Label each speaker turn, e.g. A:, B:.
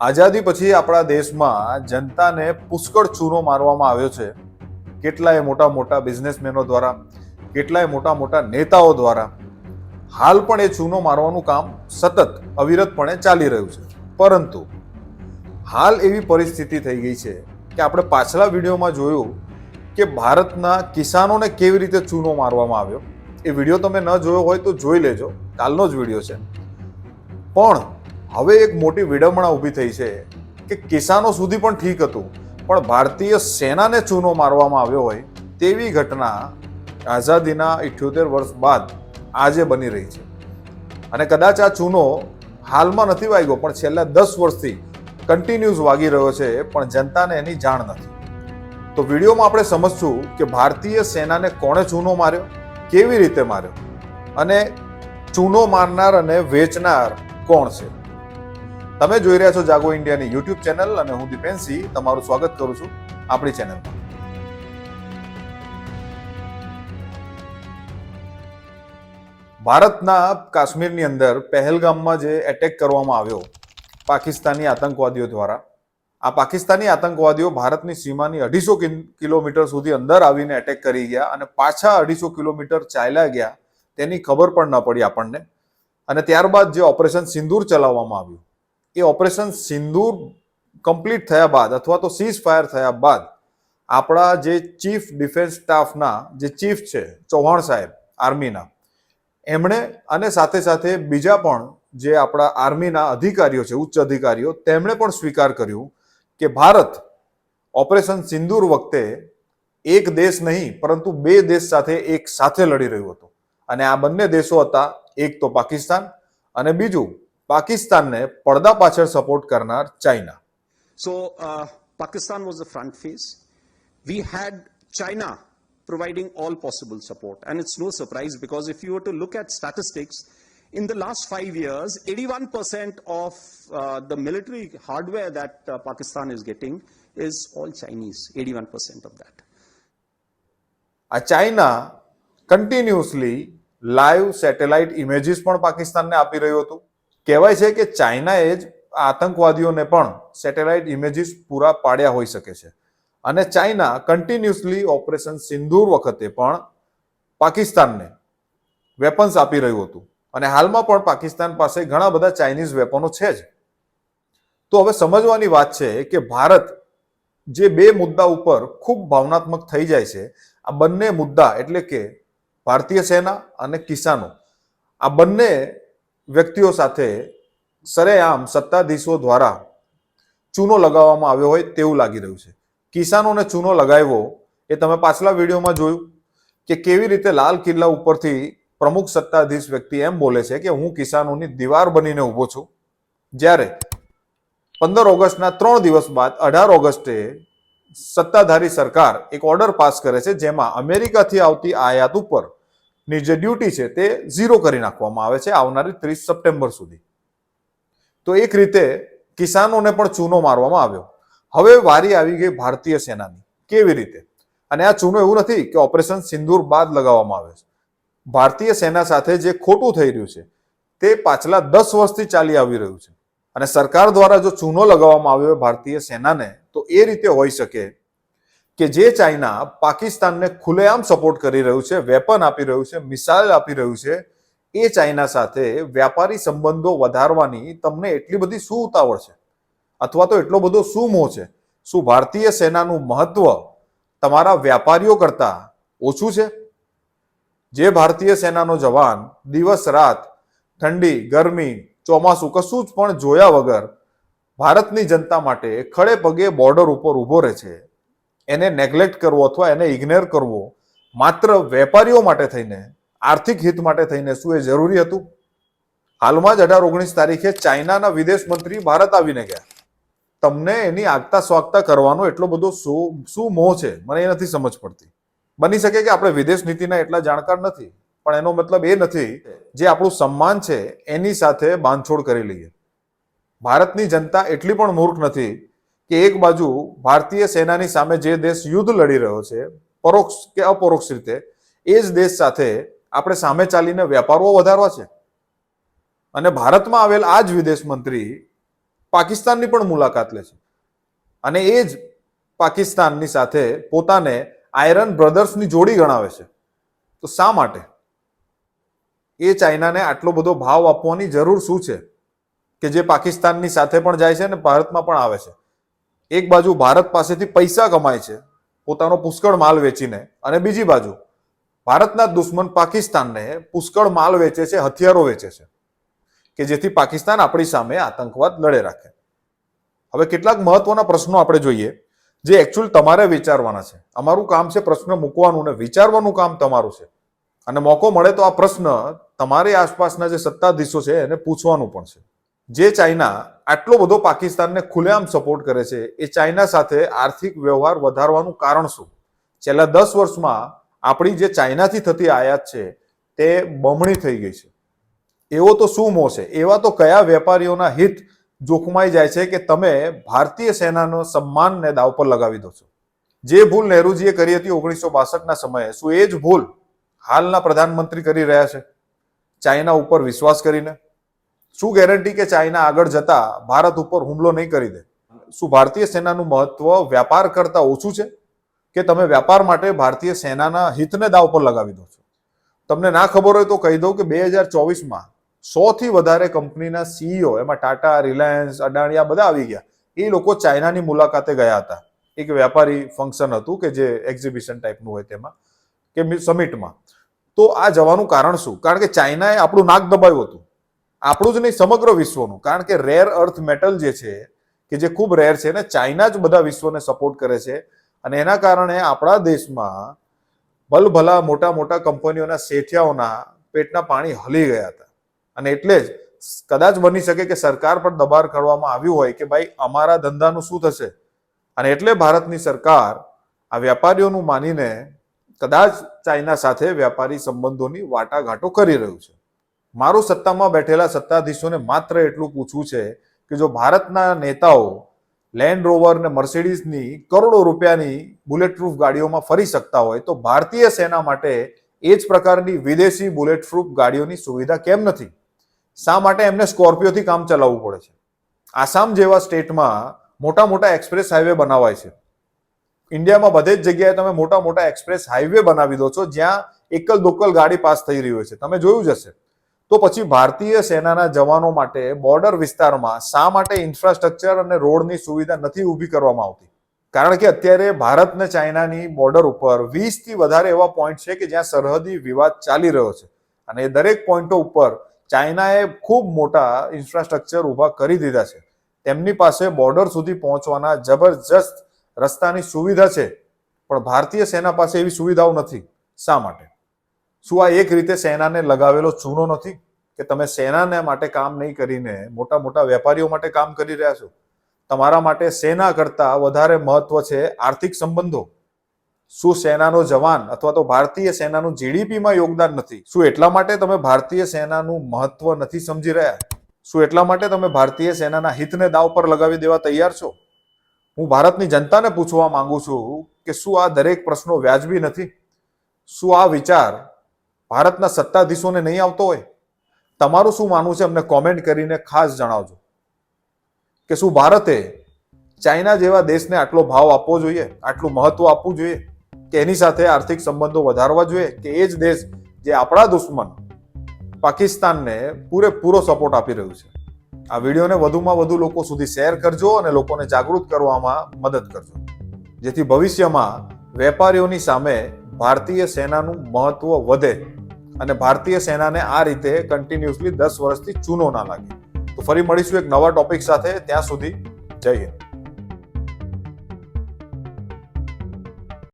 A: આઝાદી પછી આપણા દેશમાં જનતાને પુષ્કળ ચૂનો મારવામાં આવ્યો છે. કેટલાય મોટા મોટા બિઝનેસમેનો દ્વારા, કેટલાય મોટા મોટા નેતાઓ દ્વારા. હાલ પણ એ ચૂનો મારવાનું કામ સતત, અવિરતપણે ચાલી રહ્યું છે. પરંતુ, હાલ એવી પરિસ્થિતિ થઈ ગઈ છે કે આપણે પાછલા વિડીયોમાં જોયું કે ભારતના કિસાનોને કેવી રીતે ચૂનો મારવામાં આવ્યો. એ વીડિયો તમે ન જોયો હોય તો જોઈ લેજો. કાલનો જ વીડિયો છે. પણ હવે એક મોટી વિડંબણા ઊભી થઈ છે કે કિસાનો સુધી પણ ઠીક હતું, પણ ભારતીય સેનાને ચૂનો મારવામાં આવ્યો હોય તેવી ઘટના આઝાદીના ઇઠ્યોતેર વર્ષ બાદ આજે બની રહી છે. અને કદાચ આ ચૂનો હાલમાં નથી વાગ્યો, પણ છેલ્લા દસ વર્ષથી કન્ટિન્યુઝ વાગી રહ્યો છે, પણ જનતાને એની જાણ નથી. તો વિડીયોમાં આપણે સમજશું કે ભારતીય સેનાને કોણે ચૂનો માર્યો, કેવી રીતે માર્યો, અને ચૂનો મારનાર અને વેચનાર કોણ છે? તમે જોઈ રહ્યા છો જાગો ઇન્ડિયાની યુટ્યુબ ચેનલ અને હું દીપેન્સી તમારું સ્વાગત કરું છું આપણી ચેનલમાં. ભારતના કાશ્મીરની અંદર પહેલગામમાં જે એટેક કરવામાં આવ્યો પાકિસ્તાની આતંકવાદીઓ દ્વારા, આ પાકિસ્તાની આતંકવાદીઓ ભારતની સીમાની અઢીસો કિલોમીટર સુધી અંદર આવીને એટેક કરી ગયા અને પાછા અઢીસો કિલોમીટર ચાલ્યા ગયા, તેની ખબર પણ ન પડી આપણને. અને ત્યારબાદ જે ઓપરેશન સિંદૂર ચલાવવામાં આવ્યું એ ઓપરેશન સિંદૂર કમ્પ્લીટ થયા બાદ અથવા તો સીઝ ફાયર થયા બાદ આપણા જે ચીફ ડિફેન્સ સ્ટાફના જે ચીફ છે, ચૌહાણ સાહેબ, આર્મીના, એમણે અને સાથે સાથે બીજા પણ જે આપણા આર્મીના અધિકારીઓ છે, ઉચ્ચ અધિકારીઓ, તેમણે પણ સ્વીકાર કર્યું કે ભારત ઓપરેશન સિંદૂર વખતે એક દેશ નહીં, પરંતુ બે દેશ સાથે એક સાથે લડી રહ્યું હતું. અને આ બંને દેશો હતા, એક તો પાકિસ્તાન અને બીજું પાકિસ્તાનને પડદા પાછળ સપોર્ટ કરનાર China
B: So uh, Pakistan was the front face. We had China providing all possible support. And it's no surprise because if you were to look at statistics, in the last five years, 81% of uh, the military hardware that uh, Pakistan is getting is all Chinese, 81% of that.
A: આ China continuously live satellite images પણ પાકિસ્તાનને આપી રહ્યું હતું કહેવાય છે કે ચાઇનાએ જ આતંકવાદીઓને પણ સેટેલાઇટ ઇમેજીસ પૂરા પાડ્યા હોઈ શકે છે. અને ચાઇના કન્ટિન્યુઅસલી ઓપરેશન સિંદૂર વખતે પણ પાકિસ્તાનને વેપન્સ આપી રહ્યું હતું. અને હાલમાં પણ પાકિસ્તાન પાસે ઘણા બધા ચાઇનીઝ વેપનો છે જ. તો હવે સમજવાની વાત છે કે ભારત જે બે મુદ્દા ઉપર ખૂબ ભાવનાત્મક થઈ જાય છે, આ બંને મુદ્દા એટલે કે ભારતીય સેના અને કિસાનો, આ બંને વ્યક્તિઓ સાથે સરેઆમ સત્તાધીશો દ્વારા ચૂનો લગાવવામાં આવ્યો હોય તેવું લાગી રહ્યું છે. કિસાનોને ચૂનો લગાવ્યો એ તમે પાછલા વિડીયોમાં જોયું કે કેવી રીતે લાલ કિલ્લા ઉપરથી પ્રમુખ સત્તાધીશ વ્યક્તિ એમ બોલે છે કે હું કિસાનોની દીવાર બનીને ઊભો છું. જ્યારે પંદર ઓગસ્ટના ત્રણ દિવસ બાદ અઢાર ઓગસ્ટે સત્તાધારી સરકાર એક ઓર્ડર પાસ કરે છે જેમાં અમેરિકાથી આવતી આયાત ઉપર ની જે ડ્યુટી છે તે ઝીરો કરી નાખવામાં આવે છે આવનારી ત્રીસ સપ્ટેમ્બર સુધી. તો એક રીતે કિસાનોને પણ ચૂનો મારવામાં આવ્યો. હવે વારી આવી ગઈ ભારતીય સેનાની. કેવી રીતે? અને આ ચૂનો એવું નથી કે ઓપરેશન સિંદૂર બાદ લગાવવામાં આવે છે. ભારતીય સેના સાથે જે ખોટું થઈ રહ્યું છે, તે પાછલા દસ વર્ષથી ચાલી આવી રહ્યું છે. અને સરકાર દ્વારા જો ચૂનો લગાવવામાં આવ્યો ભારતીય સેનાને, તો એ રીતે હોઈ શકે કે જે ચાઇના પાકિસ્તાનને ખુલ્લેઆમ સપોર્ટ કરી રહ્યું છે વેપન આપી રહ્યું છે મિસાઇલ આપી રહ્યું છે, એ ચાઇના સાથે વ્યાપારી સંબંધો વધારવાની તમને એટલી બધી શું ઉતાવળ છે? અથવા તો એટલો બધો શું મોહ છે? શું ભારતીય સેનાનું મહત્વ તમારા વ્યાપારીઓ કરતા ઓછું છે? જે ભારતીય સેનાનો જવાન દિવસ રાત ઠંડી, ગરમી, ચોમાસું કશું જ પણ જોયા વગર ભારતની જનતા માટે ખડે પગે બોર્ડર ઉપર ઊભો રહે છે. એને નેગ્લેક્ટ કરવો અથવા એને ઇગ્નોર કરવો માત્ર વેપારીઓ માટે થઈને, આર્થિક હિત માટે થઈને શું એ જરૂરી હતું? હાલમાં જ અઢાર ઓગણીસ તારીખે ચાઇનાના વિદેશ મંત્રી ભારત આવીને ગયા. તમને એની આગતા સ્વાગતા કરવાનો એટલો બધો શું શું મોહ છે? મને એ નથી સમજ પડતી. બની શકે કે આપણે વિદેશ નીતિના એટલા જાણકાર નથી, પણ એનો મતલબ એ નથી જે આપણું સન્માન છે એની સાથે બાંધછોડ કરી લઈએ. ભારતની જનતા એટલી પણ મૂર્ખ નથી કે એક બાજુ ભારતીય સેનાની સામે જે દેશ યુદ્ધ લડી રહ્યો છે, પરોક્ષ કે અપરોક્ષ રીતે, એ જ દેશ સાથે આપણે સામે ચાલીને વેપારો વધારવા છે. અને ભારતમાં આવેલ આ જ વિદેશ મંત્રી પાકિસ્તાનની પણ મુલાકાત લે છે. અને એ જ પાકિસ્તાનની સાથે પોતાને આયરન બ્રધર્સની જોડી ગણાવે છે. તો શા માટે? એ ચાઇનાને આટલો બધો ભાવ આપવાની જરૂર શું છે? કે જે પાકિસ્તાનની સાથે પણ જાય છે અને ભારતમાં પણ આવે છે. એક બાજુ ભારત પાસેથી પૈસા કમાય છે, પોતાનો પુષ્કળ માલ વેચીને, અને બીજી બાજુ ભારતના દુશ્મન પાકિસ્તાનને પુષ્કળ માલ વેચે છે, હથિયારો વેચે છે, કે જેથી પાકિસ્તાન આપણી સામે આતંકવાદ લડે રાખે. હવે કેટલાક મહત્વના પ્રશ્નો આપણે જોઈએ, જે એકચ્યુઅલ તમારે વિચારવાના છે. અમારું કામ છે પ્રશ્ન મૂકવાનું ને વિચારવાનું કામ તમારું છે. અને મોકો મળે તો આ પ્રશ્ન તમારી આસપાસના જે સત્તાધીશો છે એને પૂછવાનું પણ છે. જે ચાઇના આટલો બધો પાકિસ્તાનને ખુલ્લેઆમ સપોર્ટ કરે છે, એ ચાઇના સાથે આર્થિક વ્યવહાર વધારવાનું કારણ શું? છેલ્લા દસ વર્ષમાં આપણી જે ચાઇનાથી થતી આયાત છે, તે બમણી થઈ ગઈ છે. એવો તો શું મોહ છે? એવા તો કયા વેપારીઓના હિત જોખમાઈ જાય છે કે તમે ભારતીય સેનાનો સન્માનને દાવ પર લગાવી દો છો? જે ભૂલ નહેરુજીએ કરી હતી ઓગણીસો બાસઠના સમયે, શું એ જ ભૂલ હાલના પ્રધાનમંત્રી કરી રહ્યા છે? ચાઇના ઉપર વિશ્વાસ કરીને શું ગેરંટી કે ચાઇના આગળ જતા ભારત ઉપર હુમલો નહીં કરી દે? શું ભારતીય સેનાનું મહત્વ વ્યાપાર કરતા ઓછું છે? કે તમે વ્યાપાર માટે ભારતીય સેનાના હિતને દાવ પર લગાવી દો છો? તમને ના ખબર હોય તો કહી દઉં કે બે હજાર ચોવીસમાં સોથી વધારે કંપનીના સીઈઓ એમાં ટાટા, રિલાયન્સ અડાણી આ બધા આવી ગયા. એ લોકો ચાઇનાની મુલાકાતે ગયા હતા. એક વ્યાપારી ફંક્શન હતું કે જે એક્ઝિબિશન ટાઈપનું હોય તેમાં, કે સમિટમાં તો આ જવાનું કારણ શું? કારણ કે ચાઇનાએ આપણું નાક દબાવ્યું હતું. આપણું જ નહીં, સમગ્ર વિશ્વનું. કારણ કે રેર અર્થ મેટલ જે છે, કે જે ખૂબ રેર છે ને, ચાઇના જ બધા વિશ્વને સપોર્ટ કરે છે. અને એના કારણે આપણા દેશમાં ભલભલા મોટા મોટા કંપનીઓના શેઠિયાઓના પેટના પાણી હલી ગયા હતા. અને એટલે જ કદાચ બની શકે કે સરકાર પર દબાણ કરવામાં આવ્યું હોય કે ભાઈ અમારા ધંધાનું શું થશે? અને એટલે ભારતની સરકાર આ વેપારીઓનું માનીને કદાચ ચાઇના સાથે વ્યાપારી સંબંધોની વાટાઘાટો કરી રહ્યું છે. મારું સત્તામાં બેઠેલા સત્તાધીશોને માત્ર એટલું પૂછવું છે કે જો ભારતના નેતાઓ લેન્ડ રોવર ને મર્સિડીઝની કરોડો રૂપિયાની બુલેટ પ્રૂફ ગાડીઓમાં ફરી શકતા હોય, તો ભારતીય સેના માટે એ જ પ્રકારની વિદેશી બુલેટ પ્રૂફ ગાડીઓની સુવિધા કેમ નથી? શા માટે એમને સ્કોર્પિયોથી કામ ચલાવવું પડે છે? આસામ જેવા સ્ટેટમાં મોટા મોટા એક્સપ્રેસ હાઈવે બનાવાય છે. ઇન્ડિયામાં બધે જ જગ્યાએ તમે મોટા મોટા એક્સપ્રેસ હાઈવે બનાવી દો છો, જ્યાં એકલ દોકલ ગાડી પાસ થઈ રહી હોય છે. તમે જોયું જ હશે. તો પછી ભારતીય સેનાના જવાનો માટે બોર્ડર વિસ્તારમાં શા માટે ઇન્ફ્રાસ્ટ્રક્ચર અને રોડની સુવિધા નથી ઊભી કરવામાં આવતી? કારણ કે અત્યારે ભારત ને ચાઇનાની બોર્ડર ઉપર વીસથી વધારે એવા પોઈન્ટ છે કે જ્યાં સરહદી વિવાદ ચાલી રહ્યો છે. અને એ દરેક પોઈન્ટો ઉપર ચાઇનાએ ખૂબ મોટા ઇન્ફ્રાસ્ટ્રક્ચર ઊભા કરી દીધા છે. તેમની પાસે બોર્ડર સુધી પહોંચવાના જબરજસ્ત રસ્તાની સુવિધા છે. પણ ભારતીય સેના પાસે એવી સુવિધાઓ નથી. શા માટે? શું આ એક રીતે સેનાને લગાવેલો ચૂનો નથી કે તમે સેનાને માટે કામ નહીં કરીને મોટા મોટા વેપારીઓ માટે કામ કરી રહ્યા છો? તમારા માટે સેના કરતા વધારે મહત્વ છે આર્થિક સંબંધો. શું સેનાનો જવાન અથવા તો ભારતીય સેનાનું જીડીપીમાં યોગદાન નથી? શું એટલા માટે તમે ભારતીય સેનાનું મહત્વ નથી સમજી રહ્યા? શું એટલા માટે તમે ભારતીય સેનાના હિતને દાવ પર લગાવી દેવા તૈયાર છો? હું ભારતની જનતાને પૂછવા માંગુ છું કે શું આ દરેક પ્રશ્નો વ્યાજબી નથી? શું આ વિચાર ભારતના સત્તાધીશોને નહીં આવતો હોય, તમારું શું માનવું છે? અમને કોમેન્ટ કરીને ખાસ જણાવજો કે શું ભારતે ચાઇના જેવા દેશને આટલો ભાવ આપવો જોઈએ, આટલું મહત્વ આપવું જોઈએ, કે એની સાથે આર્થિક સંબંધો વધારવા જોઈએ, કે એ જ દેશ જે આપણા દુશ્મન પાકિસ્તાનને પૂરેપૂરો સપોર્ટ આપી રહ્યું છે? આ વિડીયોને વધુમાં વધુ લોકો સુધી શેર કરજો અને લોકોને જાગૃત કરવામાં મદદ કરજો. જેથી ભવિષ્યમાં વેપારીઓની સામે ભારતીય સેનાનું મહત્વ વધે. અને ભારતીય સેનાને આ રીતે કન્ટિન્યુઅસલી દસ વર્ષથી ચૂનો ના લાગે. તો ફરી મળીશું એક નવા ટોપિક સાથે. ત્યાં સુધી જય હિન્દ.